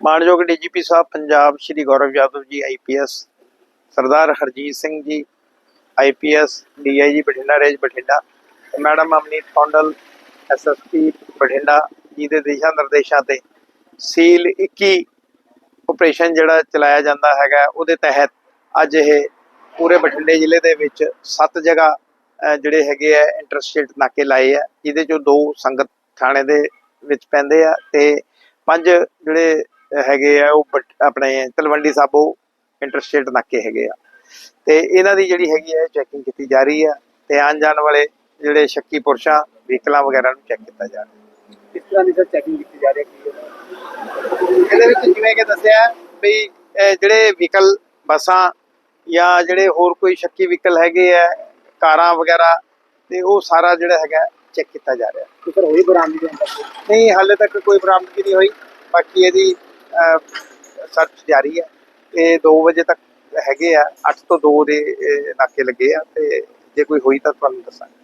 ਮਾਨਯੋਗ ਡੀਜੀਪੀ ਸਾਹਿਬ, Punjab Shri Gaurav Yadav ji IPS Sardar Harjeet Singh ji IPS DIG Bathinda range Bathinda madam Amneet Kondal SSP Bathinda ji ਦੇ ਦਿਸ਼ਾ ਨਿਰਦੇਸ਼ਾਂ ਤੇ ਸੀਲ 21 operation ਜਿਹੜਾ ਚਲਾਇਆ ਜਾਂਦਾ ਹੈਗਾ ਉਹਦੇ ਤਹਿਤ ਅੱਜ ਇਹ ਪੂਰੇ ਬਠਿੰਡੇ ਜ਼ਿਲ੍ਹੇ ਦੇ ਵਿੱਚ ਸੱਤ ਜਗ੍ਹਾ ਜਿਹੜੇ ਹੈਗੇ ਆ ਇੰਟਰਸਟੇਟ ਨਾਕੇ ਲਾਏ ਆ, ਜਿਹਦੇ ਚੋਂ ਦੋ ਸੰਗਤ ਥਾਣੇ ਦੇ ਵਿੱਚ ਪੈਂਦੇ ਆ ਤੇ ਪੰਜ ਜਿਹੜੇ ਹੈਗੇ ਆ ਉਹ ਆਪਣੇ ਤਲਵੰਡੀ ਸਾਬੋ ਇੰਟਰਸਟੇਟ ਨਾਕੇ ਹੈਗੇ ਆ। ਤੇ ਇਹਨਾਂ ਦੀ ਜਿਹੜੀ ਹੈਗੀ ਹੈ ਚੈਕਿੰਗ ਕੀਤੀ ਜਾ ਰਹੀ ਆ ਤੇ ਆਉਣ ਜਾਣ ਵਾਲੇ ਜਿਹੜੇ ਸ਼ੱਕੀ ਪੁਰਸ਼ਾਂ ਵਹੀਕਲਾਂ ਵਗੈਰਾ ਨੂੰ ਚੈੱਕ ਕੀਤਾ ਜਾ ਰਿਹਾ। ਕਿਸ ਤਰ੍ਹਾਂ ਦੀ ਚੈਕਿੰਗ ਕੀਤੀ ਜਾ ਰਹੀ ਹੈ? ਹੈ? ਇਹਦੇ ਵਿੱਚ ਜਿਵੇਂ ਕਿ ਦੱਸਿਆ ਵੀ ਜਿਹੜੇ ਵਹੀਕਲ ਬੱਸਾਂ ਜਾਂ ਜਿਹੜੇ ਹੋਰ ਕੋਈ ਸ਼ੱਕੀ ਵਹੀਕਲ ਹੈਗੇ ਆ ਕਾਰਾਂ ਵਗੈਰਾ ਤੇ ਉਹ ਸਾਰਾ ਜਿਹੜਾ ਹੈਗਾ ਚੈੱਕ ਕੀਤਾ ਜਾ ਰਿਹਾ। ਤੇ ਸਰ ਹੋਈ ਬਰਾਮਦੀ ਦੇ ਅੰਦਰ? ਨਹੀਂ ਹਾਲੇ ਤੱਕ ਕੋਈ ਬਰਾਮਦਗੀ ਨਹੀਂ ਹੋਈ। ਬਾਕੀ ਇਹਦੀ ਸਰਚ ਜਾਰੀ ਹੈ ਇਹ 2 ਵਜੇ ਤੱਕ ਹੈਗੇ ਆ 8 ਤੋਂ 2 ਦੇ ਨਾਕੇ ਲੱਗੇ ਆ ਤੇ ਜੇ ਕੋਈ ਹੋਈ ਤਾਂ ਤੁਹਾਨੂੰ ਦੱਸਾਂਗੇ।